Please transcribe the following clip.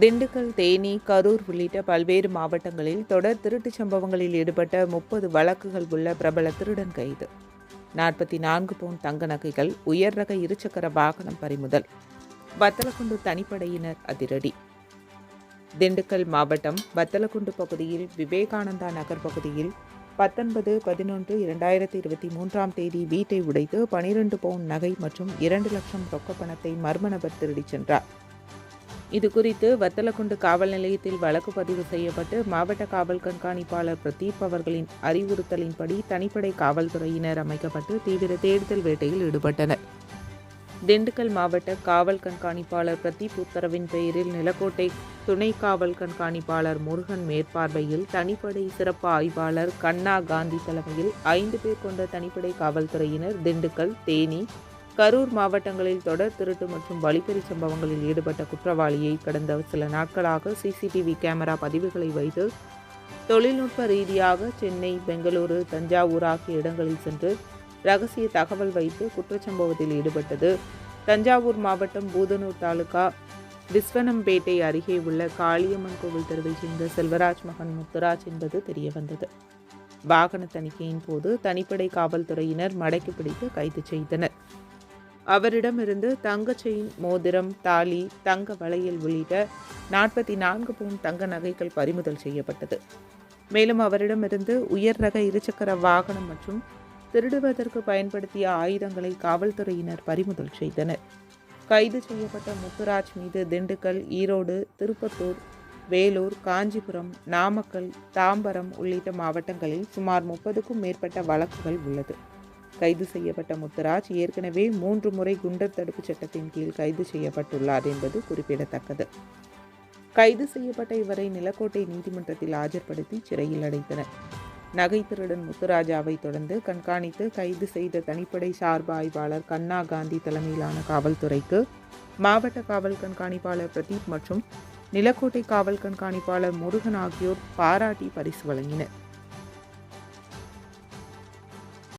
திண்டுக்கல் தேனி கரூர் உள்ளிட்ட பல்வேறு மாவட்டங்களில் தொடர் திருட்டுச் சம்பவங்களில் ஈடுபட்ட முப்பது வழக்குகள் உள்ள பிரபல திருடன் கைது. நாற்பத்தி நான்கு பவுன் தங்க நகைகள் உயர் ரக இருசக்கர வாகனம் பறிமுதல் வத்தலக்குண்டு தனிப்படையினர் அதிரடி. திண்டுக்கல் மாவட்டம் வத்தலக்குண்டு பகுதியில் விவேகானந்தா நகர் பகுதியில் பத்தொன்பது பதினொன்று இரண்டாயிரத்தி இருபத்தி மூன்றாம் தேதி வீட்டை உடைத்து பனிரெண்டு பவுன் நகை மற்றும் இரண்டு லட்சம் ரொக்க பணத்தை மர்ம நபர் திருடிச் சென்றார். இது குறித்து வத்தலக்குண்டு காவல் நிலையத்தில் வழக்கு பதிவு செய்யப்பட்டு மாவட்ட காவல் கண்காணிப்பாளர் பிரதீப் அவர்களின் அறிவுறுத்தலின்படி தனிப்படை காவல்துறையினர் அமைக்கப்பட்டு தீவிர தேடுதல் வேட்டையில் ஈடுபட்டனர். திண்டுக்கல் மாவட்ட காவல் கண்காணிப்பாளர் பிரதீப் உத்தரவின் பெயரில் நிலக்கோட்டை துணை காவல் கண்காணிப்பாளர் முருகன் மேற்பார்வையில் தனிப்படை சிறப்பு ஆய்வாளர் கண்ணா காந்தி தலைமையில் ஐந்து பேர் கொண்ட தனிப்படை காவல்துறையினர் திண்டுக்கல் தேனி கரூர் மாவட்டங்களில் தொடர் திருட்டு மற்றும் வழிப்பறி சம்பவங்களில் ஈடுபட்ட குற்றவாளியை கடந்த சில நாட்களாக சிசிடிவி கேமரா பதிவுகளை வைத்து தொழில்நுட்ப ரீதியாக சென்னை பெங்களூரு தஞ்சாவூர் ஆகிய இடங்களில் சென்று ரகசிய தகவல் வைத்து குற்றச்சம்பவத்தில் ஈடுபட்டது. தஞ்சாவூர் மாவட்டம் பூதனூர் தாலுகா விஸ்வனம்பேட்டை அருகே உள்ள காளியம்மன் கோவில் தெருவைச் சேர்ந்த செல்வராஜ் மகன் முத்துராஜ் என்பது தெரியவந்தது. வாகன தணிக்கையின் போது தனிப்படை காவல்துறையினர் மடக்கி பிடித்து கைது செய்தனர். அவரிடமிருந்து தங்க செயின் மோதிரம் தாலி தங்க வளையல் உள்ளிட்ட நாற்பத்தி நான்கு பவுன் தங்க நகைகள் பறிமுதல் செய்யப்பட்டது. மேலும் அவரிடமிருந்து உயர் ரக இருசக்கர வாகனம் மற்றும் திருடுவதற்கு பயன்படுத்திய ஆயுதங்களை காவல்துறையினர் பறிமுதல் செய்தனர். கைது செய்யப்பட்ட முத்துராஜ் மீது திண்டுக்கல் ஈரோடு திருப்பத்தூர் வேலூர் காஞ்சிபுரம் நாமக்கல் தாம்பரம் உள்ளிட்ட மாவட்டங்களில் சுமார் முப்பதுக்கும் மேற்பட்ட வழக்குகள் உள்ளது. கைது செய்யப்பட்ட முத்துராஜ் ஏற்கனவே மூன்று முறை குண்டர் தடுப்புச் சட்டத்தின் கீழ் கைது செய்யப்பட்டுள்ளார் என்பது குறிப்பிடத்தக்கது. கைது செய்யப்பட்ட இவரை நிலக்கோட்டை நீதிமன்றத்தில் ஆஜர்படுத்தி சிறையில் அடைத்தனர். நகை திருடன் முத்துராஜாவை தொடர்ந்து கண்காணித்து கைது செய்த தனிப்படை சார்பு ஆய்வாளர் கண்ணா காந்தி தலைமையிலான காவல்துறைக்கு மாவட்ட காவல் கண்காணிப்பாளர் பிரதீப் மற்றும் நிலக்கோட்டை காவல் கண்காணிப்பாளர் முருகன் ஆகியோர் பாராட்டி பரிசு வழங்கினர்.